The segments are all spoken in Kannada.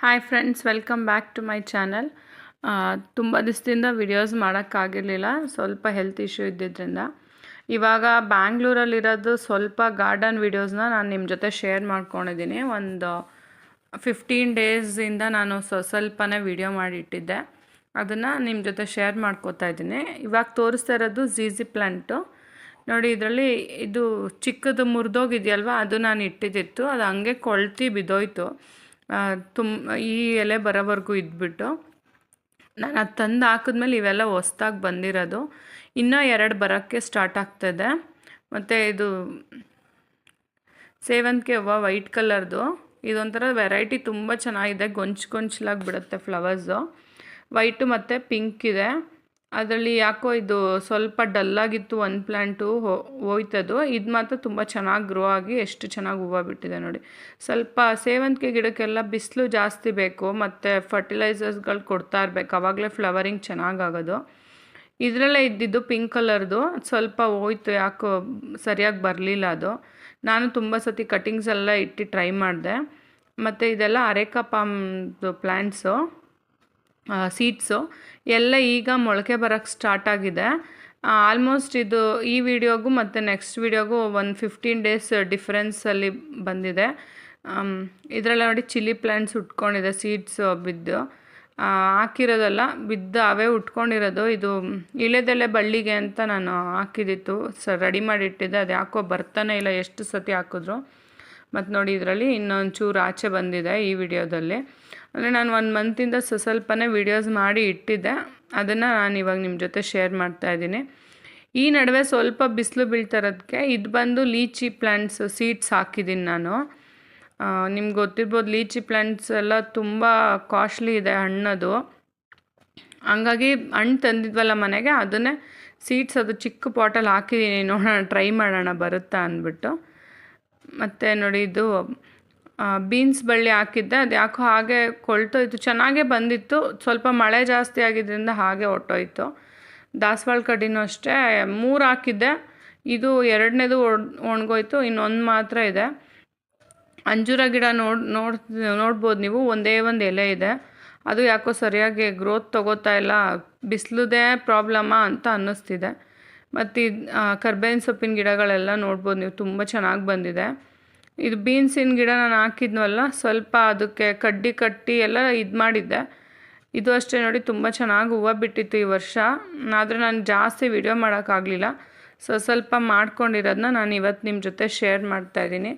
Hi friends welcome back to my channel ತುಂಬ ದಿವಸದಿಂದ ವಿಡಿಯೋಸ್ ಮಾಡೋಕ್ಕಾಗಿರಲಿಲ್ಲ, ಸ್ವಲ್ಪ ಹೆಲ್ತ್ ಇಶ್ಯೂ ಇದ್ದಿದ್ದರಿಂದ ಇವಾಗ ಬ್ಯಾಂಗ್ಳೂರಲ್ಲಿರೋದು ಸ್ವಲ್ಪ ಗಾರ್ಡನ್ ವಿಡಿಯೋಸ್ನ ನಾನು ನಿಮ್ಮ ಜೊತೆ ಶೇರ್ ಮಾಡ್ಕೊಂಡಿದ್ದೀನಿ. ಒಂದು ಫಿಫ್ಟೀನ್ ಡೇಸಿಂದ ನಾನು ಸ್ವ ಸ್ವಲ್ಪನೇ ವಿಡಿಯೋ ಮಾಡಿಟ್ಟಿದ್ದೆ. ಅದನ್ನು ನಿಮ್ಮ ಜೊತೆ ಶೇರ್ ಮಾಡ್ಕೋತಾ ಇದ್ದೀನಿ. ಇವಾಗ ತೋರಿಸ್ತಾ ಇರೋದು ಝೀಝಿ ಪ್ಲ್ಯಾಂಟು ನೋಡಿ, ಇದರಲ್ಲಿ ಇದು ಚಿಕ್ಕದು ಮುರಿದೋಗಿದೆಯಲ್ವ, ಅದು ನಾನು ಇಟ್ಟಿದ್ದಿತ್ತು. ಅದು ಹಂಗೆ ಕೊಳ್ತಿ ಬಿದ್ದೋಯ್ತು. ತುಂಬ ಈ ಎಲೆ ಬರೋವರೆಗೂ ಇದ್ಬಿಟ್ಟು ನಾನು ಅದು ತಂದು ಹಾಕಿದ್ಮೇಲೆ ಇವೆಲ್ಲ ಹೊಸ್ದಾಗಿ ಬಂದಿರೋದು. ಇನ್ನೂ ಎರಡು ಬರೋಕ್ಕೆ ಸ್ಟಾರ್ಟ್ ಆಗ್ತದೆ. ಮತ್ತು ಇದು ಸೇವಂತಿಗೆ ಹೂವು ವೈಟ್ ಕಲರ್ದು ಇದೊಂಥರ ವೆರೈಟಿ ತುಂಬ ಚೆನ್ನಾಗಿದೆ. ಗೊಂಚು ಗೊಂಚಲಾಗಿ ಬಿಡುತ್ತೆ ಫ್ಲವರ್ಸು ವೈಟು ಮತ್ತು ಪಿಂಕ್ ಇದೆ. ಅದರಲ್ಲಿ ಯಾಕೋ ಇದು ಸ್ವಲ್ಪ ಡಲ್ಲಾಗಿತ್ತು ಒಂದು ಪ್ಲ್ಯಾಂಟು ಹೋಯ್ತದು. ಇದು ಮಾತ್ರ ತುಂಬ ಚೆನ್ನಾಗಿ ಗ್ರೋ ಆಗಿ ಎಷ್ಟು ಚೆನ್ನಾಗಿ ಹೂವು ಬಿಟ್ಟಿದೆ ನೋಡಿ. ಸ್ವಲ್ಪ ಸೇವಂತಿಗೆ ಗಿಡಕ್ಕೆಲ್ಲ ಬಿಸಿಲು ಜಾಸ್ತಿ ಬೇಕು, ಮತ್ತು ಫರ್ಟಿಲೈಸರ್ಸ್ಗಳು ಕೊಡ್ತಾ ಇರಬೇಕು. ಆವಾಗಲೇ ಫ್ಲವರಿಂಗ್ ಚೆನ್ನಾಗಾಗೋದು. ಇದರಲ್ಲೇ ಇದ್ದಿದ್ದು ಪಿಂಕ್ ಕಲರ್ದು ಸ್ವಲ್ಪ ಹೋಯ್ತು, ಯಾಕೋ ಸರಿಯಾಗಿ ಬರಲಿಲ್ಲ ಅದು. ನಾನು ತುಂಬ ಸತಿ ಕಟಿಂಗ್ಸ್ ಎಲ್ಲ ಇಟ್ಟು ಟ್ರೈ ಮಾಡಿದೆ. ಮತ್ತು ಇದೆಲ್ಲ ಅರೇಕಾ ಪಾಮ್ದು ಪ್ಲ್ಯಾಂಟ್ಸು ಸೀಡ್ಸು ಎಲ್ಲ ಈಗ ಮೊಳಕೆ ಬರೋಕ್ಕೆ ಸ್ಟಾರ್ಟ್ ಆಗಿದೆ. ಆಲ್ಮೋಸ್ಟ್ ಇದು ಈ ವಿಡಿಯೋಗೂ ಮತ್ತು ನೆಕ್ಸ್ಟ್ ವಿಡಿಯೋಗೂ ಒಂದು ಫಿಫ್ಟೀನ್ ಡೇಸ್ ಡಿಫ್ರೆನ್ಸಲ್ಲಿ ಬಂದಿದೆ. ಇದರಲ್ಲಿ ನೋಡಿ ಚಿಲ್ಲಿ ಪ್ಲ್ಯಾಂಟ್ಸ್ ಉಟ್ಕೊಂಡಿದೆ ಸೀಡ್ಸ್ ಬಿದ್ದು. ಹಾಕಿರೋದಲ್ಲ, ಬಿದ್ದು ಅವೇ ಉಟ್ಕೊಂಡಿರೋದು. ಇದು ಇಳೆದೆಲೆ ಬಳ್ಳಿಗೆ ಅಂತ ನಾನು ಹಾಕಿದ್ದಿತ್ತು ಸ ರೆಡಿ ಮಾಡಿಟ್ಟಿದ್ದೆ ಅದು ಯಾಕೋ ಬರ್ತಾನೆ ಇಲ್ಲ, ಎಷ್ಟು ಸತಿ ಹಾಕಿದ್ರು. ಮತ್ತು ನೋಡಿ ಇದರಲ್ಲಿ ಇನ್ನೊಂದು ಚೂರು ಆಚೆ ಬಂದಿದೆ ಈ ವಿಡಿಯೋದಲ್ಲಿ ಅಂದರೆ ನಾನು ಒಂದು ಮಂತಿಂದ ಸ, ಸ್ವಲ್ಪನೇ ವೀಡಿಯೋಸ್ ಮಾಡಿ ಇಟ್ಟಿದ್ದೆ. ಅದನ್ನು ನಾನು ಇವಾಗ ನಿಮ್ಮ ಜೊತೆ ಶೇರ್ ಮಾಡ್ತಾ ಇದ್ದೀನಿ. ಈ ನಡುವೆ ಸ್ವಲ್ಪ ಬಿಸಿಲು ಬೀಳ್ತಿರೋದಕ್ಕೆ ಇದು ಬಂದು ಲೀಚಿ ಪ್ಲ್ಯಾಂಟ್ಸ್ ಸೀಡ್ಸ್ ಹಾಕಿದ್ದೀನಿ ನಾನು. ನಿಮ್ಗೆ ಗೊತ್ತಿರ್ಬೋದು ಲೀಚಿ ಪ್ಲ್ಯಾಂಟ್ಸ್ ಎಲ್ಲ ತುಂಬ ಕಾಸ್ಟ್ಲಿ ಇದೆ ಹಣ್ಣದು. ಹಂಗಾಗಿ ಹಣ್ಣು ತಂದಿದ್ವಲ್ಲ ಮನೆಗೆ, ಅದನ್ನೇ ಸೀಡ್ಸ್ ಅದು ಚಿಕ್ಕ ಪಾಟಲ್ಲಿ ಹಾಕಿದ್ದೀನಿ ನೋಡೋಣ ಟ್ರೈ ಮಾಡೋಣ ಬರುತ್ತಾ ಅಂದ್ಬಿಟ್ಟು. ಮತ್ತು ನೋಡಿ ಇದು ಬೀನ್ಸ್ ಬಳ್ಳಿ ಹಾಕಿದ್ದೆ. ಅದು ಯಾಕೋ ಹಾಗೆ ಕೊಳ್ತೋಯ್ತು. ಚೆನ್ನಾಗೇ ಬಂದಿತ್ತು. ಸ್ವಲ್ಪ ಮಳೆ ಜಾಸ್ತಿ ಆಗಿದ್ದರಿಂದ ಹಾಗೆ ಹೊಟ್ಟೋಯ್ತು. ದಾಸವಾಳ ಕಡ್ಡಿನೂ ಅಷ್ಟೇ. ಮೂರು ಹಾಕಿದ್ದೆ. ಇದು ಎರಡನೇದು ಒಣಗೋಯ್ತು. ಇನ್ನೊಂದು ಮಾತ್ರ ಇದೆ. ಅಂಜೂರ ಗಿಡ ನೋಡಿ, ನೋಡ್, ನೋಡ್ಬೋದು ನೀವು. ಒಂದೇ ಒಂದು ಎಲೆ ಇದೆ. ಅದು ಯಾಕೋ ಸರಿಯಾಗಿ ಗ್ರೋತ್ ತೊಗೋತಾ ಇಲ್ಲ. ಬಿಸಿಲುದೇ ಪ್ರಾಬ್ಲಮಾ ಅಂತ ಅನ್ನಿಸ್ತಿದೆ. ಮತ್ತು ಕರ್ಬೇವಿನ ಸೊಪ್ಪಿನ ಗಿಡಗಳೆಲ್ಲ ನೋಡ್ಬೋದು ನೀವು. ತುಂಬ ಚೆನ್ನಾಗಿ ಬಂದಿದೆ. ಇದು ಬೀನ್ಸಿನ ಗಿಡ ನಾನು ಹಾಕಿದ್ನಲ್ಲ, ಸ್ವಲ್ಪ ಅದಕ್ಕೆ ಕಡ್ಡಿ ಕಟ್ಟಿ ಎಲ್ಲ ಇದು ಮಾಡಿದ್ದೆ. ಇದು ಅಷ್ಟೇ ನೋಡಿ ತುಂಬ ಚೆನ್ನಾಗಿ ಹೂವು ಬಿಟ್ಟಿತ್ತು ಈ ವರ್ಷ. ಆದರೆ ನಾನು ಜಾಸ್ತಿ ವಿಡಿಯೋ ಮಾಡೋಕ್ಕಾಗಲಿಲ್ಲ ಸೊ ಸ್ವಲ್ಪ ಮಾಡ್ಕೊಂಡಿರೋದನ್ನ ನಾನು ಇವತ್ತು ನಿಮ್ಮ ಜೊತೆ ಶೇರ್ ಮಾಡ್ತಾ ಮಾಡ್ತಾಯಿದ್ದೀನಿ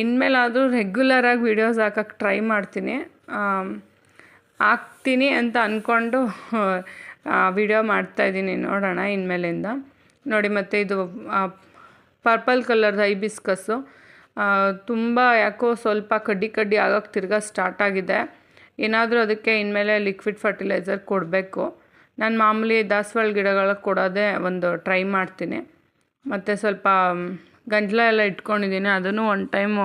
ಇನ್ಮೇಲಾದರೂ ರೆಗ್ಯುಲರಾಗಿ ವೀಡಿಯೋಸ್ ಹಾಕೋಕ್ಕೆ ಟ್ರೈ ಮಾಡ್ತೀನಿ. ಹಾಕ್ತೀನಿ ಅಂತ ಅಂದ್ಕೊಂಡು ವಿಡಿಯೋ ಮಾಡ್ತಾಯಿದ್ದೀನಿ ನೋಡೋಣ ಇನ್ಮೇಲಿಂದ. ನೋಡಿ ಮತ್ತು ಇದು ಪರ್ಪಲ್ ಕಲರ್ದು ಐಬಿಸ್ಕಸ್ಸು ತುಂಬ ಯಾಕೋ ಸ್ವಲ್ಪ ಕಡ್ಡಿ ಕಡ್ಡಿ ಆಗೋಕ್ಕೆ ತಿರ್ಗಾ ಸ್ಟಾರ್ಟ್ ಆಗಿದೆ. ಏನಾದರೂ ಅದಕ್ಕೆ ಇನ್ಮೇಲೆ ಲಿಕ್ವಿಡ್ ಫರ್ಟಿಲೈಸರ್ ಕೊಡಬೇಕು. ನಾನು ಮಾಮೂಲಿ ದಾಸವಾಳ ಗಿಡಗಳಿಗೆ ಕೊಡೋದೇ ಒಂದು ಟ್ರೈ ಮಾಡ್ತೀನಿ. ಮತ್ತು ಸ್ವಲ್ಪ ಗಂಜಲ ಎಲ್ಲ ಇಟ್ಕೊಂಡಿದ್ದೀನಿ ಅದನ್ನು ಒಂದು ಟೈಮು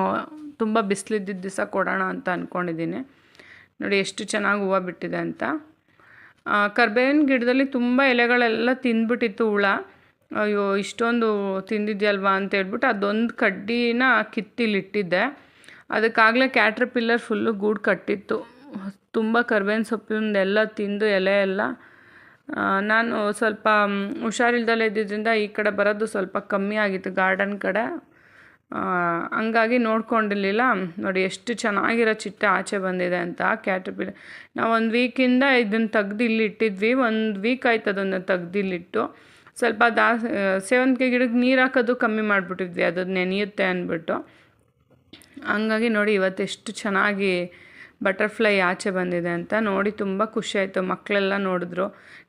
ತುಂಬ ಬಿಸಿಲಿದ್ದಿದ್ದ ದಿವಸ ಕೊಡೋಣ ಅಂತ ಅಂದ್ಕೊಂಡಿದ್ದೀನಿ ನೋಡಿ ಎಷ್ಟು ಚೆನ್ನಾಗಿ ಹೂವು ಬಿಟ್ಟಿದೆ ಅಂತ. ಕರ್ಬೇವಿನ ಗಿಡದಲ್ಲಿ ತುಂಬ ಎಲೆಗಳೆಲ್ಲ ತಿಂದ್ಬಿಟ್ಟಿತ್ತು ಹುಳ. ಅಯ್ಯೋ, ಇಷ್ಟೊಂದು ತಿಂದಿದ್ಯಲ್ವಾ ಅಂತ ಹೇಳ್ಬಿಟ್ಟು ಅದೊಂದು ಕಡ್ಡಿನ ಕಿತ್ತಿಲಿಟ್ಟಿದ್ದೆ. ಅದಕ್ಕಾಗಲೇ ಕ್ಯಾಟ್ರ್ ಪಿಲ್ಲರ್ ಫುಲ್ಲು ಗೂಡು ಕಟ್ಟಿತ್ತು. ತುಂಬ ಕರ್ಬೇವಿನ ಸೊಪ್ಪಿಂದೆಲ್ಲ ತಿಂದು ಎಲೆ ಎಲ್ಲ. ನಾನು ಸ್ವಲ್ಪ ಹುಷಾರಿಲ್ದಲೇ ಇದ್ದಿದ್ದರಿಂದ ಈ ಕಡೆ ಬರೋದು ಸ್ವಲ್ಪ ಕಮ್ಮಿ ಆಗಿತ್ತು ಗಾರ್ಡನ್ ಕಡೆ. ಹಂಗಾಗಿ ನೋಡ್ಕೊಂಡಿರಲಿಲ್ಲ. ನೋಡಿ, ಎಷ್ಟು ಚೆನ್ನಾಗಿರೋ ಚಿಟ್ಟೆ ಆಚೆ ಬಂದಿದೆ ಅಂತ ಕ್ಯಾಟ್ರಪಿಲ್ಲರ್ ನಾವು ಒಂದು ವೀಕಿಂದ ಇದನ್ನು ತೆಗ್ದು ಇಲ್ಲಿ ಇಟ್ಟಿದ್ವಿ. ಒಂದು ವೀಕ್ ಆಯ್ತು ಅದನ್ನು ತೆಗ್ದು ಇಲ್ಲಿಟ್ಟು ಸ್ವಲ್ಪ ದಾ ಸೇವಂತಿಗೆ ಗಿಡಕ್ಕೆ ನೀರು ಹಾಕೋದು ಕಮ್ಮಿ ಮಾಡಿಬಿಟ್ಟಿದ್ವಿ ಅದು ನೆನೆಯುತ್ತೆ ಅಂದ್ಬಿಟ್ಟು. ಹಂಗಾಗಿ ನೋಡಿ ಇವತ್ತು ಎಷ್ಟು ಚೆನ್ನಾಗಿ ಬಟರ್ಫ್ಲೈ ಆಚೆ ಬಂದಿದೆ ಅಂತ ನೋಡಿ ತುಂಬ ಖುಷಿ ಆಯಿತು, ಮಕ್ಕಳೆಲ್ಲ ನೋಡಿದ್ರು.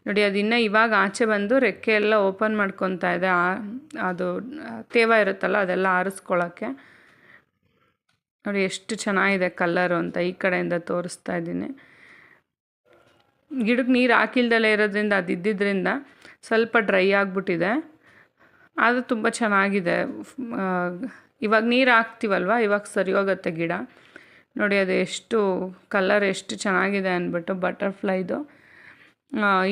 ನೋಡಿ, ಅದು ಇನ್ನೂ ಇವಾಗ ಆಚೆ ಬಂದು ರೆಕ್ಕೆ ಎಲ್ಲ ಓಪನ್ ಮಾಡ್ಕೊತಾ ಇದೆ ಅದು ತೇವ ಇರುತ್ತಲ್ಲ ಅದೆಲ್ಲ ಆರಿಸ್ಕೊಳ್ಳೋಕ್ಕೆ. ನೋಡಿ, ಎಷ್ಟು ಚೆನ್ನಾಗಿದೆ ಕಲ್ಲರು ಅಂತ ಈ ಕಡೆಯಿಂದ ತೋರಿಸ್ತಾ ಇದ್ದೀನಿ. ಗಿಡಕ್ಕೆ ನೀರು ಹಾಕಿಲ್ದಲೇ ಇರೋದ್ರಿಂದ ಅದು ಇದ್ದಿದ್ದರಿಂದ ಸ್ವಲ್ಪ ಡ್ರೈ ಆಗಿಬಿಟ್ಟಿದೆ. ಅದು ತುಂಬ ಚೆನ್ನಾಗಿದೆ. ಇವಾಗ ನೀರು ಹಾಕ್ತೀವಲ್ವ? ಇವಾಗ ಸರಿ ಹೋಗುತ್ತೆ ಗಿಡ. ನೋಡಿ, ಅದು ಎಷ್ಟು, ಕಲರ್ ಎಷ್ಟು ಚೆನ್ನಾಗಿದೆ ಅಂದ್ಬಿಟ್ಟು ಬಟರ್ಫ್ಲೈದು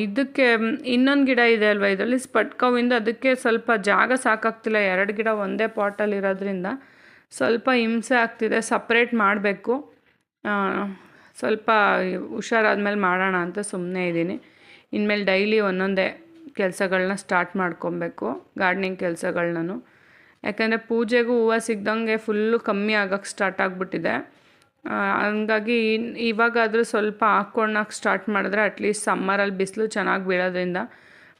ಇದಕ್ಕೆ ಇನ್ನೊಂದು ಗಿಡ ಇದೆ ಅಲ್ವ? ಇದರಲ್ಲಿ ಸ್ಪಟ್ಕೋವಿಂದ ಅದಕ್ಕೆ ಸ್ವಲ್ಪ ಜಾಗ ಸಾಕಾಗ್ತಿಲ್ಲ. ಎರಡು ಗಿಡ ಒಂದೇ ಪಾಟಲ್ಲಿ ಇರೋದ್ರಿಂದ ಸ್ವಲ್ಪ ಹಿಂಸೆ ಆಗ್ತಿದೆ. ಸಪ್ರೇಟ್ ಮಾಡಬೇಕು. ಸ್ವಲ್ಪ ಹುಷಾರಾದ್ಮೇಲೆ ಮಾಡೋಣ ಅಂತ ಸುಮ್ಮನೆ ಇದ್ದೀನಿ. ಇನ್ಮೇಲೆ ಡೈಲಿ ಒಂದೊಂದೇ ಕೆಲಸಗಳನ್ನ ಸ್ಟಾರ್ಟ್ ಮಾಡ್ಕೊಬೇಕು ಗಾರ್ಡ್ನಿಂಗ್ ಕೆಲಸಗಳನ್ನೂ. ಯಾಕಂದರೆ ಪೂಜೆಗೂ ಹೂವು ಸಿಗ್ದಂಗೆ ಫುಲ್ಲು ಕಮ್ಮಿ ಆಗೋಕ್ಕೆ ಸ್ಟಾರ್ಟ್ ಆಗಿಬಿಟ್ಟಿದೆ. ಹಂಗಾಗಿ ಇವಾಗಾದರೂ ಸ್ವಲ್ಪ ಹಾಕ್ಕೊಳಕ್ಕೆ ಸ್ಟಾರ್ಟ್ ಮಾಡಿದ್ರೆ ಅಟ್ಲೀಸ್ಟ್ ಸಮ್ಮರಲ್ಲಿ ಬಿಸಿಲು ಚೆನ್ನಾಗಿ ಬೀಳೋದ್ರಿಂದ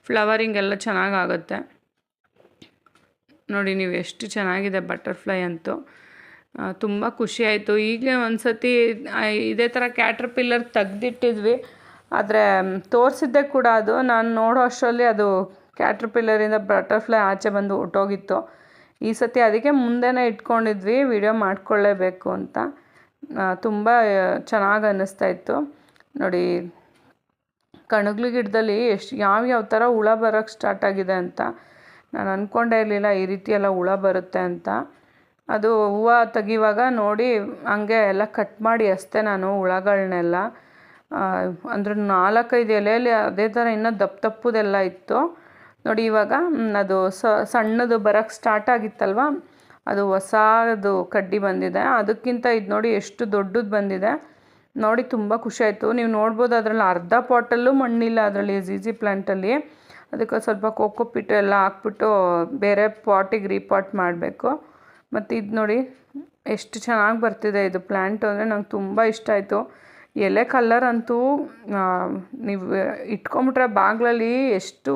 ಫ್ಲವರಿಂಗ್ ಎಲ್ಲ ಚೆನ್ನಾಗಿ ಆಗುತ್ತೆ. ನೋಡಿ, ನೀವು ಎಷ್ಟು ಚೆನ್ನಾಗಿದೆ ಬಟರ್ಫ್ಲೈ ಅಂತೂ. ತುಂಬ ಖುಷಿ ಆಯಿತು. ಈಗಲೇ ಒಂದು ಸತಿ ಇದೇ ಥರ ಕ್ಯಾಟ್ರ್ ಪಿಲ್ಲರ್ ತೆಗ್ದಿಟ್ಟಿದ್ವಿ. ಆದರೆ ತೋರಿಸಿದ್ದೆ ಕೂಡ ಅದು. ನಾನು ನೋಡೋ ಅಷ್ಟರಲ್ಲಿ ಅದು ಕ್ಯಾಟ್ರ್ ಪಿಲ್ಲರಿಂದ ಬಟರ್ಫ್ಲೈ ಆಚೆ ಬಂದು ಹೊಟ್ಟೋಗಿತ್ತು. ಈ ಸತಿ ಅದಕ್ಕೆ ಮುಂದೆನೇ ಇಟ್ಕೊಂಡಿದ್ವಿ ವಿಡಿಯೋ ಮಾಡ್ಕೊಳ್ಳೇಬೇಕು ಅಂತ. ತುಂಬ ಚೆನ್ನಾಗಿ ಅನ್ನಿಸ್ತಾ ಇತ್ತು. ನೋಡಿ ಕಣಗ್ಲು ಗಿಡದಲ್ಲಿ ಎಷ್ಟು ಯಾವ್ಯಾವ ಥರ ಹುಳ ಬರೋಕ್ಕೆ ಸ್ಟಾರ್ಟ್ ಆಗಿದೆ ಅಂತ. ನಾನು ಅಂದ್ಕೊಂಡೇ ಇರಲಿಲ್ಲ ಈ ರೀತಿ ಎಲ್ಲ ಹುಳ ಬರುತ್ತೆ ಅಂತ. ಅದು ಹೂವು ತೆಗಿವಾಗ ನೋಡಿ, ಹಂಗೆ ಎಲ್ಲ ಕಟ್ ಮಾಡಿ ಅಷ್ಟೇ ನಾನು ಹುಳಗಳ್ನೆಲ್ಲ. ಅಂದ್ರೆ ನಾಲ್ಕೈದು ಎಲೆಯಲ್ಲಿ ಅದೇ ಥರ ಇನ್ನೂ ದಪ್ಪ ದಪ್ಪದೆಲ್ಲ ಇತ್ತು. ನೋಡಿ, ಇವಾಗ ಅದು ಸಣ್ಣದು ಬರೋಕ್ಕೆ ಸ್ಟಾರ್ಟ್ ಆಗಿತ್ತಲ್ವ? ಅದು ಹೊಸದು ಕಡ್ಡಿ ಬಂದಿದೆ. ಅದಕ್ಕಿಂತ ಇದು ನೋಡಿ ಎಷ್ಟು ದೊಡ್ಡದು ಬಂದಿದೆ. ನೋಡಿ, ತುಂಬ ಖುಷಿ ಆಯಿತು. ನೀವು ನೋಡ್ಬೋದು, ಅದರಲ್ಲಿ ಅರ್ಧ ಪಾಟಲ್ಲೂ ಮಣ್ಣಿಲ್ಲ ಅದರಲ್ಲಿ ಝೀಝಿ ಪ್ಲ್ಯಾಂಟಲ್ಲಿ ಅದಕ್ಕೆ ಸ್ವಲ್ಪ ಕೋಕೋ ಪಿಟ್ಟು ಎಲ್ಲ ಹಾಕ್ಬಿಟ್ಟು ಬೇರೆ ಪಾಟಿಗೆ ರೀಪಾಟ್ ಮಾಡಬೇಕು. ಮತ್ತು ಇದು ನೋಡಿ, ಎಷ್ಟು ಚೆನ್ನಾಗಿ ಬರ್ತಿದೆ ಇದು ಪ್ಲ್ಯಾಂಟು ಅಂದರೆ ನಂಗೆ ತುಂಬ ಇಷ್ಟ ಆಯಿತು. ಎಲೆ ಕಲರ್ ಅಂತೂ ನೀವು ಇಟ್ಕೊಂಬಿಟ್ರೆ ಬಾಗಿಲಲ್ಲಿ ಎಷ್ಟು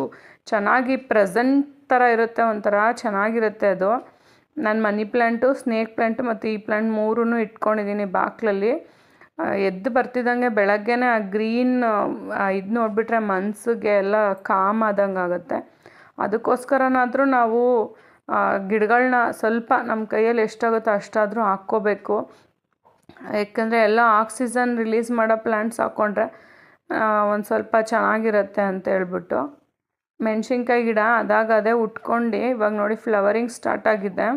ಚೆನ್ನಾಗಿ ಪ್ರೆಸೆಂಟ್ ಥರ ಇರುತ್ತೆ ಒಂಥರ ಚೆನ್ನಾಗಿರುತ್ತೆ ಅದು. ನಾನು ಮನಿ ಪ್ಲ್ಯಾಂಟು ಸ್ನೇಕ್ ಪ್ಲ್ಯಾಂಟು ಮತ್ತು ಈ ಪ್ಲ್ಯಾಂಟ್ ಮೂರೂ ಇಟ್ಕೊಂಡಿದ್ದೀನಿ ಬಾಗಿಲಲ್ಲಿ. ಎದ್ದು ಬರ್ತಿದ್ದಂಗೆ ಬೆಳಗ್ಗೆನೇ ಆ ಗ್ರೀನ್ ಇದು ನೋಡಿಬಿಟ್ರೆ ಮನಸ್ಸಿಗೆ ಎಲ್ಲ ಕಾಮ್ ಆದಂಗೆ ಆಗುತ್ತೆ. ಅದಕ್ಕೋಸ್ಕರನಾದರೂ ನಾವು ಗಿಡಗಳನ್ನ ಸ್ವಲ್ಪ ನಮ್ಮ ಕೈಯಲ್ಲಿ ಎಷ್ಟಾಗುತ್ತೋ ಅಷ್ಟಾದರೂ ಹಾಕ್ಕೋಬೇಕು. ಯಾಕಂದರೆ ಎಲ್ಲ ಆಕ್ಸಿಜನ್ ರಿಲೀಸ್ ಮಾಡೋ ಪ್ಲ್ಯಾಂಟ್ಸ್ ಹಾಕ್ಕೊಂಡ್ರೆ ಒಂದು ಸ್ವಲ್ಪ ಚೆನ್ನಾಗಿರುತ್ತೆ ಅಂತ ಹೇಳ್ಬಿಟ್ಟು. ಮೆಣಸಿನ್ಕಾಯಿ ಗಿಡ ಅದಾಗ ಅದೇ ಉಟ್ಕೊಂಡು, ಇವಾಗ ನೋಡಿ ಫ್ಲವರಿಂಗ್ ಸ್ಟಾರ್ಟ್ ಆಗಿದೆ.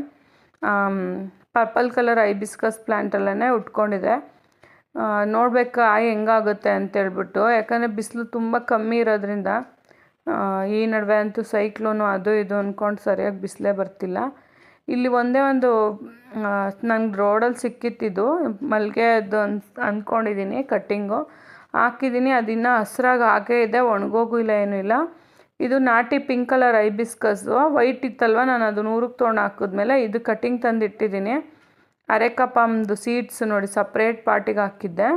ಪರ್ಪಲ್ ಕಲರ್ ಐಬಿಸ್ಕಸ್ ಪ್ಲ್ಯಾಂಟಲ್ಲೇ ಉಟ್ಕೊಂಡಿದೆ. ನೋಡ್ಬೇಕು ಕಾಯಿ ಹೆಂಗಾಗುತ್ತೆ ಅಂತೇಳ್ಬಿಟ್ಟು ಯಾಕಂದರೆ ಬಿಸಿಲು ತುಂಬ ಕಮ್ಮಿ ಇರೋದ್ರಿಂದ ಈ ನಡುವೆ ಅಂತೂ ಸೈಕ್ಲೋನು ಅದು ಇದು ಅಂದ್ಕೊಂಡು ಸರಿಯಾಗಿ ಬಿಸಿಲೇ ಬರ್ತಿಲ್ಲ. ಇಲ್ಲಿ ಒಂದೇ ಒಂದು ನಂಗೆ ರೋಡಲ್ಲಿ ಸಿಕ್ಕಿತ್ತಿದ್ದು. ಮಲ್ಲಿಗೆದು ಅನ್ ಅಂದ್ಕೊಂಡಿದ್ದೀನಿ ಕಟ್ಟಿಂಗು ಹಾಕಿದ್ದೀನಿ ಅದಿನ್ನೂ ಹಸ್ರಾಗಿ ಹಾಗೇ ಇದೆ, ಒಣಗೋಗೂ ಇಲ್ಲ, ಏನೂ ಇಲ್ಲ. ಇದು ನಾಟಿ ಪಿಂಕ್ ಕಲರ್ ಐಬಿಸ್ಕಸ್ಸು ವೈಟ್ ಇತ್ತಲ್ವ, ನಾನು ಅದು ನೂರಕ್ಕೆ ತೊಗೊಂಡು ಹಾಕಿದ್ಮೇಲೆ ಇದು ಕಟ್ಟಿಂಗ್ ತಂದು ಇಟ್ಟಿದ್ದೀನಿ ಅರೆಕಪಾಮ್ದು ಸೀಡ್ಸ್ ನೋಡಿ ಸಪ್ರೇಟ್ ಪಾರ್ಟಿಗೆ ಹಾಕಿದ್ದೆ.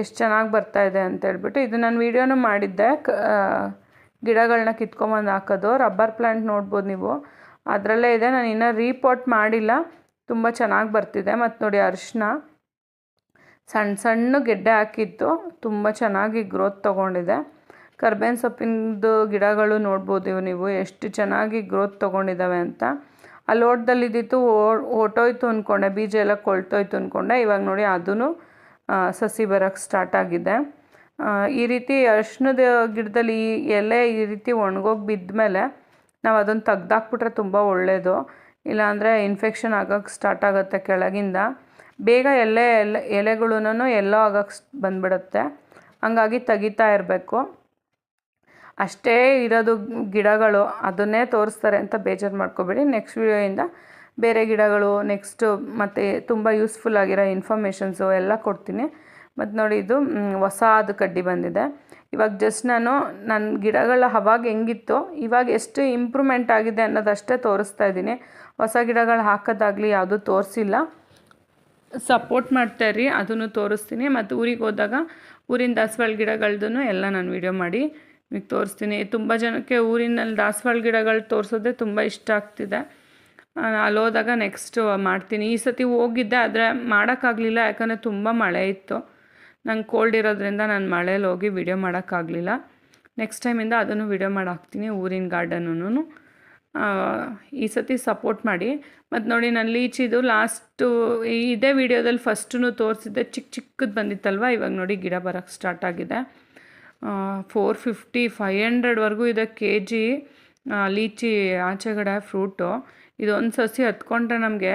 ಎಷ್ಟು ಚೆನ್ನಾಗಿ ಬರ್ತಾ ಇದೆ ಅಂತ ಹೇಳ್ಬಿಟ್ಟು ಇದು ನಾನು ವೀಡಿಯೋನೂ ಮಾಡಿದ್ದೆ. ಕ ಗಿಡಗಳನ್ನ ಕಿತ್ಕೊಂಬಂದು ಹಾಕೋದು. ರಬ್ಬರ್ ಪ್ಲ್ಯಾಂಟ್ ನೋಡ್ಬೋದು ನೀವು. ಅದರಲ್ಲೇ ಇದೆ, ನಾನು ಇನ್ನೂ ರೀಪಾಟ್ ಮಾಡಿಲ್ಲ. ತುಂಬ ಚೆನ್ನಾಗಿ ಬರ್ತಿದೆ. ಮತ್ತು ನೋಡಿ ಅರಿಶಿನ. ಸಣ್ಣ ಸಣ್ಣ ಗೆಡ್ಡೆ ಹಾಕಿತ್ತು. ತುಂಬ ಚೆನ್ನಾಗಿ ಗ್ರೋತ್ ತೊಗೊಂಡಿದೆ. ಕರ್ಬೇವಿನ ಸೊಪ್ಪಿನದು ಗಿಡಗಳು ನೋಡ್ಬೋದು ಇವು ನೀವು. ಎಷ್ಟು ಚೆನ್ನಾಗಿ ಗ್ರೋತ್ ತೊಗೊಂಡಿದ್ದಾವೆ ಅಂತ. ಅಲ್ಲಿ ಓಟದಲ್ಲಿ ಇದ್ದಿತ್ತು ಅಂದ್ಕೊಂಡೆ ಬೀಜ ಎಲ್ಲ ಕೊಳ್ತೋಯ್ತು ಅಂದ್ಕೊಂಡೆ ಇವಾಗ ನೋಡಿ ಅದೂ ಸಸಿ ಬರೋಕ್ಕೆ ಸ್ಟಾರ್ಟ್ ಆಗಿದೆ. ಈ ರೀತಿ ಅರ್ಶಿನದ ಗಿಡದಲ್ಲಿ ಎಲೆ ಈ ರೀತಿ ಒಣಗೋಗಿ ಬಿದ್ಮೇಲೆ ನಾವು ಅದನ್ನು ತೆಗ್ದಾಕ್ಬಿಟ್ರೆ ತುಂಬ ಒಳ್ಳೆಯದು ಇಲ್ಲಾಂದರೆ ಇನ್ಫೆಕ್ಷನ್ ಆಗೋಕ್ಕೆ ಸ್ಟಾರ್ಟ್ ಆಗುತ್ತೆ ಕೆಳಗಿಂದ. ಬೇಗ ಎಲೆ ಎಲೆ ಎಲೆಗಳೂ ಎಲ್ಲೋ ಆಗೋಕ್ಕೆ ಬಂದ್ಬಿಡುತ್ತೆ. ಹಂಗಾಗಿ ತೆಗಿತಾ ಇರಬೇಕು. ಅಷ್ಟೇ ಇರೋದು ಗಿಡಗಳು, ಅದನ್ನೇ ತೋರಿಸ್ತಾರೆ ಅಂತ ಬೇಜಾರು ಮಾಡ್ಕೋಬೇಡಿ. ನೆಕ್ಸ್ಟ್ ವಿಡಿಯೋಯಿಂದ ಬೇರೆ ಗಿಡಗಳು ನೆಕ್ಸ್ಟು ಮತ್ತು ತುಂಬ ಯೂಸ್ಫುಲ್ ಆಗಿರೋ ಇನ್ಫಾರ್ಮೇಷನ್ಸು ಎಲ್ಲ ಕೊಡ್ತೀನಿ. ಮತ್ತು ನೋಡಿ ಇದು ಹೊಸ ಅದು ಕಡ್ಡಿ ಬಂದಿದೆ. ಇವಾಗ ಜಸ್ಟ್ ನಾನು ನನ್ನ ಗಿಡಗಳ ಅವಾಗ ಹೆಂಗಿತ್ತು, ಇವಾಗ ಎಷ್ಟು ಇಂಪ್ರೂವ್ಮೆಂಟ್ ಆಗಿದೆ ಅನ್ನೋದಷ್ಟೇ ತೋರಿಸ್ತಾ ಇದ್ದೀನಿ. ಹೊಸ ಗಿಡಗಳು ಹಾಕೋದಾಗಲಿ ಯಾವುದೂ ತೋರಿಸಿಲ್ಲ. ಸಪೋರ್ಟ್ ಮಾಡ್ತಾ ರೀ ಅದನ್ನು ತೋರಿಸ್ತೀನಿ. ಮತ್ತು ಊರಿಗೆ ಹೋದಾಗ ಊರಿನ ದಾಸವಾಳ ಗಿಡಗಳ್ದೂ ಎಲ್ಲ ನಾನು ವಿಡಿಯೋ ಮಾಡಿ ನಿಮಗೆ ತೋರಿಸ್ತೀನಿ. ತುಂಬ ಜನಕ್ಕೆ ಊರಿನಲ್ಲಿ ದಾಸವಾಳ ಗಿಡಗಳು ತೋರಿಸೋದೇ ತುಂಬ ಇಷ್ಟ ಆಗ್ತಿದೆ. ಅಲ್ಲಿ ಹೋದಾಗ ನೆಕ್ಸ್ಟು ಮಾಡ್ತೀನಿ. ಈ ಸತಿ ಹೋಗಿದ್ದೆ, ಆದರೆ ಮಾಡೋಕ್ಕಾಗಲಿಲ್ಲ ಯಾಕಂದರೆ ತುಂಬ ಮಳೆ ಇತ್ತು. ನಂಗೆ ಕೋಲ್ಡ್ ಇರೋದ್ರಿಂದ ನಾನು ಮಳೇಲಿ ಹೋಗಿ ವಿಡಿಯೋ ಮಾಡೋಕ್ಕಾಗಲಿಲ್ಲ. ನೆಕ್ಸ್ಟ್ ಟೈಮಿಂದ ಅದನ್ನು ವಿಡಿಯೋ ಮಾಡಾಕ್ತೀನಿ ಊರಿನ ಗಾರ್ಡನೂ ಈ ಸತಿ ಸಪೋರ್ಟ್ ಮಾಡಿ. ಮತ್ತು ನೋಡಿ ನಾನು ಲೀಚಿದು ಲಾಸ್ಟು ಇದೇ ವಿಡಿಯೋದಲ್ಲಿ ಫಸ್ಟು ತೋರಿಸಿದ್ದೆ ಚಿಕ್ಕ ಚಿಕ್ಕದು ಬಂದಿತ್ತಲ್ವ? ಇವಾಗ ನೋಡಿ ಗಿಡ ಬರೋಕ್ಕೆ ಸ್ಟಾರ್ಟ್ ಆಗಿದೆ. ಫೋರ್ ಫಿಫ್ಟಿ ಫೈವ್ ಹಂಡ್ರೆಡ್ವರೆಗೂ ಇದೆ ಕೆ ಜಿ ಲೀಚಿ ಆಚೆಗಡೆ ಫ್ರೂಟು ಇದೊಂದು ಸಸಿ ಹತ್ಕೊಂಡ್ರೆ ನಮಗೆ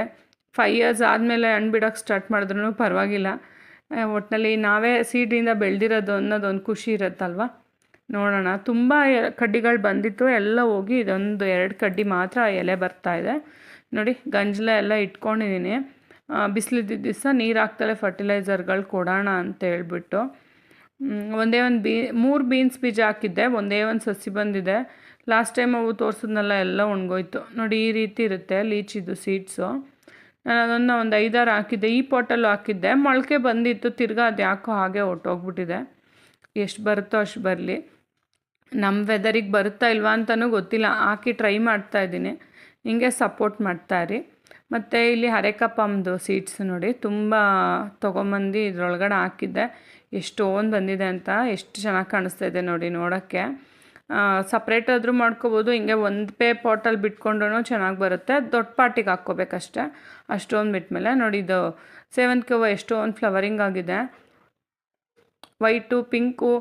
ಫೈ ಇಯರ್ಸ್ ಆದಮೇಲೆ ಹಣ್ಣು ಬಿಡೋಕ್ಕೆ ಸ್ಟಾರ್ಟ್ ಮಾಡಿದ್ರೂ ಪರವಾಗಿಲ್ಲ. ಒಟ್ಟಿನಲ್ಲಿ ನಾವೇ ಸೀಡ್ರಿಂದ ಬೆಳೆದಿರೋದು ಅನ್ನೋದೊಂದು ಖುಷಿ ಇರುತ್ತಲ್ವ? ನೋಡೋಣ. ತುಂಬ ಕಡ್ಡಿಗಳು ಬಂದಿತ್ತು. ಎಲ್ಲ ಹೋಗಿ ಇದೊಂದು ಎರಡು ಕಡ್ಡಿ ಮಾತ್ರ ಎಲೆ ಬರ್ತಾ ಇದೆ. ನೋಡಿ, ಗಂಜಲ ಎಲ್ಲ ಇಟ್ಕೊಂಡಿದ್ದೀನಿ. ಬಿಸಿಲಿದ್ದ ದಿವಸ ನೀರು ಹಾಕ್ತಾಳೆ ಫರ್ಟಿಲೈಸರ್ಗಳು ಕೊಡೋಣ ಅಂತ ಹೇಳ್ಬಿಟ್ಟು. ಒಂದೇ ಒಂದು ಬೀ, ಮೂರು ಬೀನ್ಸ್ ಬೀಜ ಹಾಕಿದ್ದೆ. ಒಂದೇ ಒಂದು ಸಸಿ ಬಂದಿದೆ. ಲಾಸ್ಟ್ ಟೈಮ್ ಅವು ತೋರಿಸಿದ್ನೆಲ್ಲ ಎಲ್ಲ ಒಣಗೋಯ್ತು. ನೋಡಿ, ಈ ರೀತಿ ಇರುತ್ತೆ ಲೀಚಿದು ಸೀಡ್ಸು. ನಾನು ಅದನ್ನು ಒಂದು ಐದಾರು ಹಾಕಿದ್ದೆ, ಈ ಪಾಟಲ್ಲೂ ಹಾಕಿದ್ದೆ. ಮೊಳಕೆ ಬಂದಿತ್ತು, ತಿರ್ಗಾ ಅದು ಯಾಕೋ ಹಾಗೆ ಹೊಟ್ಟೋಗ್ಬಿಟ್ಟಿದೆ ಎಷ್ಟು ಬರುತ್ತೋ ಅಷ್ಟು ಬರಲಿ. ನಮ್ಮ ವೆದರಿಗೆ ಬರುತ್ತಾ ಇಲ್ವಾ ಅಂತಲೂ ಗೊತ್ತಿಲ್ಲ. ಹಾಕಿ ಟ್ರೈ ಮಾಡ್ತಾ ಇದ್ದೀನಿ. ಹಿಂಗೆ ಸಪೋರ್ಟ್ ಮಾಡ್ತಾ ಇರಿ. ಮತ್ತು ಇಲ್ಲಿ ಹರೇಕಪ್ಪಮ್ಮದು ಸೀಡ್ಸ್ ನೋಡಿ, ತುಂಬ ತೊಗೊಂಬಂದು ಇದ್ರೊಳಗಡೆ ಹಾಕಿದ್ದೆ. ಎಷ್ಟೊಂದು ಬಂದಿದೆ ಅಂತ, ಎಷ್ಟು ಚೆನ್ನಾಗಿ ಕಾಣಿಸ್ತಾ ಇದೆ ನೋಡಿ ನೋಡೋಕ್ಕೆ. ಸಪ್ರೇಟ್ ಆದರೂ ಮಾಡ್ಕೋಬೋದು. ಹಿಂಗೆ ಒಂದು ಪೇ ಪಾಟಲ್ಲಿ ಬಿಟ್ಕೊಂಡ್ರೂ ಚೆನ್ನಾಗಿ ಬರುತ್ತೆ. ದೊಡ್ಡ ಪಾಟಿಗೆ ಹಾಕ್ಕೋಬೇಕಷ್ಟೆ. ಅಷ್ಟೊಂದು ಬಿಟ್ಮೇಲೆ ನೋಡಿ ಇದು ಸೇವಂತಿಗೆ ಹೂವು ಎಷ್ಟೊಂದು ಫ್ಲವರಿಂಗ್ ಆಗಿದೆ. ವೈಟು ಪಿಂಕು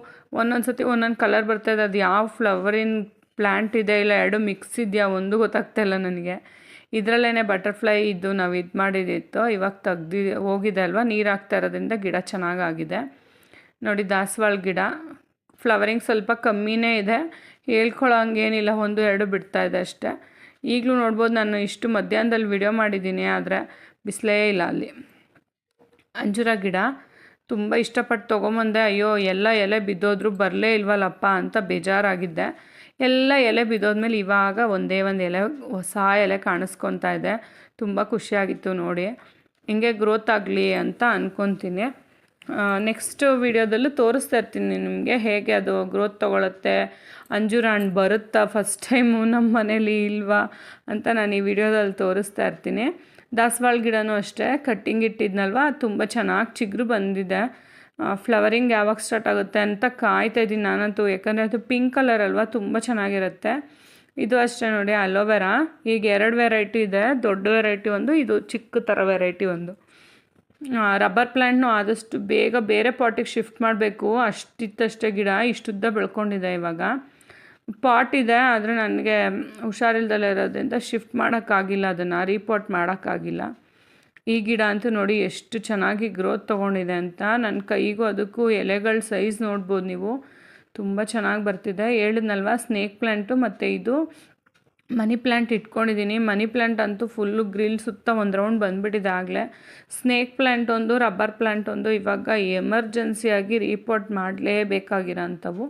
ಒಂದೊಂದು ಸತಿ ಒಂದೊಂದು ಕಲರ್ ಬರ್ತಾಯಿದೆ ಅದು ಯಾವ ಫ್ಲವರಿನ ಪ್ಲ್ಯಾಂಟ್ ಇದೆ ಇಲ್ಲ, ಎರಡು ಮಿಕ್ಸ್ ಇದೆಯಾ, ಒಂದು ಗೊತ್ತಾಗ್ತಾ ಇಲ್ಲ ನನಗೆ. ಇದರಲ್ಲೇ ಬಟರ್ಫ್ಲೈ ಇದ್ದು ನಾವು ಇದು ಮಾಡಿದ್ದಿತ್ತು ಇವಾಗ ತೆಗ್ದು ಹೋಗಿದೆ ಅಲ್ವಾ? ನೀರು ಹಾಕ್ತಾ ಇರೋದ್ರಿಂದ ಗಿಡ ಚೆನ್ನಾಗಾಗಿದೆ ನೋಡಿ ದಾಸವಾಳ ಗಿಡ. ಫ್ಲವರಿಂಗ್ ಸ್ವಲ್ಪ ಕಮ್ಮಿನೇ ಇದೆ. ಹೇಳ್ಕೊಳ್ಳೋ ಹಂಗೇನಿಲ್ಲ, ಒಂದು ಎರಡು ಬಿಡ್ತಾ ಇದೆ ಅಷ್ಟೇ. ಈಗಲೂ ನೋಡ್ಬೋದು ನಾನು ಇಷ್ಟು ಮಧ್ಯಾಹ್ನದಲ್ಲಿ ವಿಡಿಯೋ ಮಾಡಿದ್ದೀನಿ, ಆದರೆ ಬಿಸಿಲೇ ಇಲ್ಲ ಅಲ್ಲಿ. ಅಂಜೂರ ಗಿಡ ತುಂಬ ಇಷ್ಟಪಟ್ಟು ತೊಗೊಂಬಂದೆ, ಅಯ್ಯೋ, ಎಲ್ಲ ಎಲೆ ಬಿದ್ದೋದ್ರೂ ಬರಲೇ ಇಲ್ವಲ್ಲಪ್ಪ ಅಂತ ಬೇಜಾರಾಗಿದ್ದೆ. ಎಲ್ಲ ಎಲೆ ಬಿದ್ದೋದ್ಮೇಲೆ ಇವಾಗ ಒಂದೇ ಒಂದು ಎಲೆ, ಹೊಸ ಎಲೆ ಕಾಣಿಸ್ಕೊತಾ ಇದೆ. ತುಂಬ ಖುಷಿಯಾಗಿತ್ತು ನೋಡಿ. ಹಿಂಗೆ ಗ್ರೋತ್ ಆಗಲಿ ಅಂತ ಅಂದ್ಕೊತೀನಿ ನೆಕ್ಸ್ಟ್ ವೀಡಿಯೋದಲ್ಲೂ ತೋರಿಸ್ತಾ ಇರ್ತೀನಿ ನಿಮಗೆ, ಹೇಗೆ ಅದು ಗ್ರೋತ್ ತೊಗೊಳುತ್ತೆ, ಅಂಜೂರ ಹಣ್ಣು ಬರುತ್ತಾ ಫಸ್ಟ್ ಟೈಮು ನಮ್ಮ ಮನೇಲಿ ಇಲ್ವಾ ಅಂತ ನಾನು ಈ ವಿಡಿಯೋದಲ್ಲಿ ತೋರಿಸ್ತಾ ಇರ್ತೀನಿ. ದಾಸವಾಳ ಗಿಡನೂ ಅಷ್ಟೇ ಕಟ್ಟಿಂಗ್ ಇಟ್ಟಿದ್ನಲ್ವ, ತುಂಬ ಚೆನ್ನಾಗಿ ಚಿಗುರು ಬಂದಿದೆ. ಫ್ಲವರಿಂಗ್ ಯಾವಾಗ ಸ್ಟಾರ್ಟ್ ಆಗುತ್ತೆ ಅಂತ ಕಾಯ್ತಾ ಇದ್ದೀನಿ ನಾನಂತೂ, ಯಾಕಂದರೆ ಅದು ಪಿಂಕ್ ಕಲರ್ ಅಲ್ವಾ, ತುಂಬ ಚೆನ್ನಾಗಿರುತ್ತೆ. ಇದು ಅಷ್ಟೇ ನೋಡಿ ಅಲೋವೆರಾ ಈಗ ಎರಡು ವೆರೈಟಿ ಇದೆ, ದೊಡ್ಡ ವೆರೈಟಿ ಒಂದು, ಇದು ಚಿಕ್ಕ ಥರ ವೆರೈಟಿ ಒಂದು. ರಬ್ಬರ್ ಪ್ಲ್ಯಾಂಟ್ನು ಆದಷ್ಟು ಬೇಗ ಬೇರೆ ಪಾಟಿಗೆ ಶಿಫ್ಟ್ ಮಾಡಬೇಕು. ಅಷ್ಟಿತ್ತಷ್ಟೇ ಗಿಡ, ಇಷ್ಟುದ್ದ ಬೆಳ್ಕೊಂಡಿದೆ ಇವಾಗ. ಪಾಟ್ ಇದೆ, ಆದರೆ ನನಗೆ ಹುಷಾರಿಲ್ದಲೇ ಇರೋದ್ರಿಂದ ಶಿಫ್ಟ್ ಮಾಡೋಕ್ಕಾಗಿಲ್ಲ ಅದನ್ನು ರೀಪಾಟ್ ಮಾಡೋಕ್ಕಾಗಿಲ್ಲ. ಈ ಗಿಡ ಅಂತೂ ನೋಡಿ ಎಷ್ಟು ಚೆನ್ನಾಗಿ ಗ್ರೋತ್ ತೊಗೊಂಡಿದೆ ಅಂತ. ನನ್ನ ಕೈಗೂ ಅದಕ್ಕೂ ಎಲೆಗಳ ಸೈಜ್ ನೋಡ್ಬೋದು ನೀವು. ತುಂಬ ಚೆನ್ನಾಗಿ ಬರ್ತಿದೆ. ಹೇಳಿದ್ನಲ್ವ ಸ್ನೇಕ್ ಪ್ಲ್ಯಾಂಟು ಮತ್ತು ಇದು. ಮನಿ ಪ್ಲ್ಯಾಂಟ್ ಇಟ್ಕೊಂಡಿದ್ದೀನಿ. ಮನಿ ಪ್ಲ್ಯಾಂಟ್ ಅಂತೂ ಫುಲ್ಲು ಗ್ರಿಲ್ ಸುತ್ತ ಒಂದು ರೌಂಡ್ ಬಂದುಬಿಟ್ಟಿದೆ ಆಗಲೇ. ಸ್ನೇಕ್ ಪ್ಲ್ಯಾಂಟ್ ಒಂದು ರಬ್ಬರ್ ಪ್ಲ್ಯಾಂಟ್ ಒಂದು, ಇವಾಗ ಎಮರ್ಜೆನ್ಸಿಯಾಗಿ ರೀಪೋರ್ಟ್ ಮಾಡಲೇಬೇಕಾಗಿರೋಂಥವು.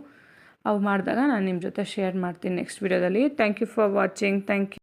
ಅವು ಮಾಡಿದಾಗ ನಾನು ನಿಮ್ಮ ಜೊತೆ ಶೇರ್ ಮಾಡ್ತೀನಿ ನೆಕ್ಸ್ಟ್ ವೀಡಿಯೋದಲ್ಲಿ thank you for watching thank you